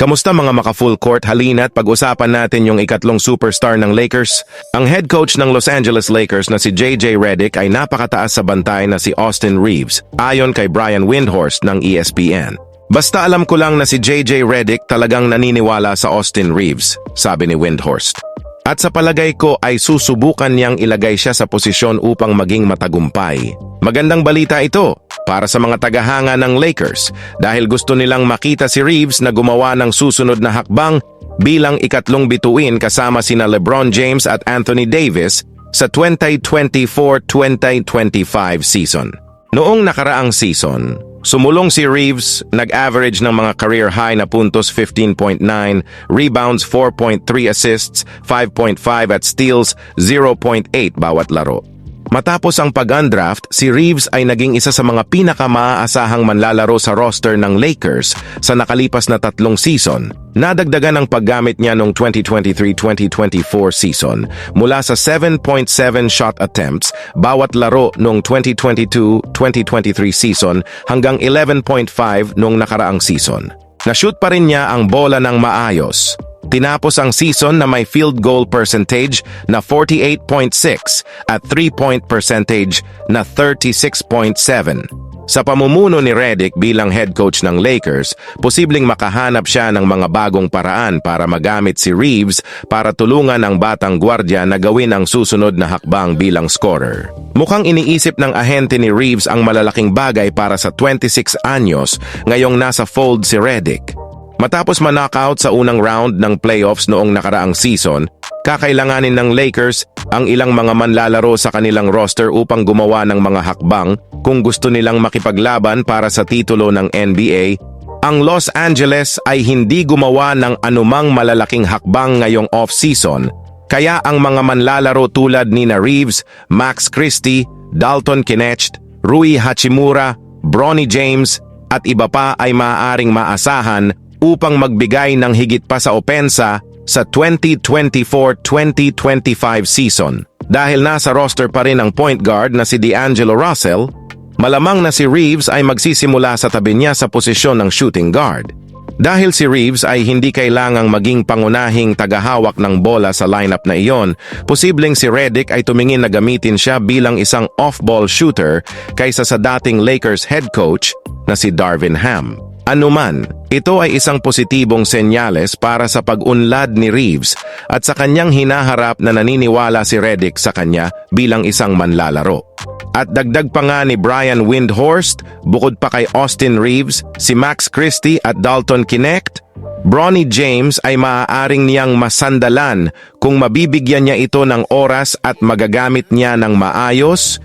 Kamusta mga maka-full court halina't pag-usapan natin yung ikatlong superstar ng Lakers? Ang head coach ng Los Angeles Lakers na si JJ Redick ay napakataas sa bantay na si Austin Reeves ayon kay Brian Windhorst ng ESPN. Basta alam ko lang na si JJ Redick talagang naniniwala sa Austin Reeves, sabi ni Windhorst. At sa palagay ko ay susubukan niyang ilagay siya sa posisyon upang maging matagumpay. Magandang balita ito para sa mga tagahanga ng Lakers dahil gusto nilang makita si Reeves na gumawa ng susunod na hakbang bilang ikatlong bituin kasama sina LeBron James at Anthony Davis sa 2024-2025 season. Noong nakaraang season, sumulong si Reeves, nag-average ng mga career high na puntos 15.9, rebounds 4.3 assists, 5.5 at steals 0.8 bawat laro. Matapos ang pag-undraft, si Reeves ay naging isa sa mga pinakamaasahang manlalaro sa roster ng Lakers sa nakalipas na tatlong season. Nadagdagan ang paggamit niya noong 2023-2024 season mula sa 7.7 shot attempts bawat laro noong 2022-2023 season hanggang 11.5 noong nakaraang season. Na-shoot pa rin niya ang bola ng maayos. Tinapos ang season na may field goal percentage na 48.6 at three-point percentage na 36.7. Sa pamumuno ni Redick bilang head coach ng Lakers, posibleng makahanap siya ng mga bagong paraan para magamit si Reeves para tulungan ang batang gwardya na gawin ang susunod na hakbang bilang scorer. Mukhang iniisip ng ahente ni Reeves ang malalaking bagay para sa 26 anyos ngayong nasa fold si Redick. Matapos manockout sa unang round ng playoffs noong nakaraang season, kakailanganin ng Lakers ang ilang mga manlalaro sa kanilang roster upang gumawa ng mga hakbang kung gusto nilang makipaglaban para sa titulo ng NBA. Ang Los Angeles ay hindi gumawa ng anumang malalaking hakbang ngayong off-season, kaya ang mga manlalaro tulad ni na Reeves, Max Christie, Dalton Knecht, Rui Hachimura, Bronny James at iba pa ay maaaring maasahan upang magbigay ng higit pa sa opensa sa 2024-2025 season. Dahil nasa roster pa rin ang point guard na si D'Angelo Russell, malamang na si Reeves ay magsisimula sa tabi niya sa posisyon ng shooting guard. Dahil si Reeves ay hindi kailangang maging pangunahing tagahawak ng bola sa lineup na iyon, posibleng si Redick ay tumingin na gamitin siya bilang isang off-ball shooter kaysa sa dating Lakers head coach na si Darvin Ham. Anuman, ito ay isang positibong senyales para sa pag-unlad ni Reeves at sa kanyang hinaharap na naniniwala si Redick sa kanya bilang isang manlalaro. At dagdag pa nga ni Brian Windhorst, bukod pa kay Austin Reeves, si Max Christie at Dalton Knecht, Bronny James ay maaaring niyang masandalan kung mabibigyan niya ito ng oras at magagamit niya ng maayos,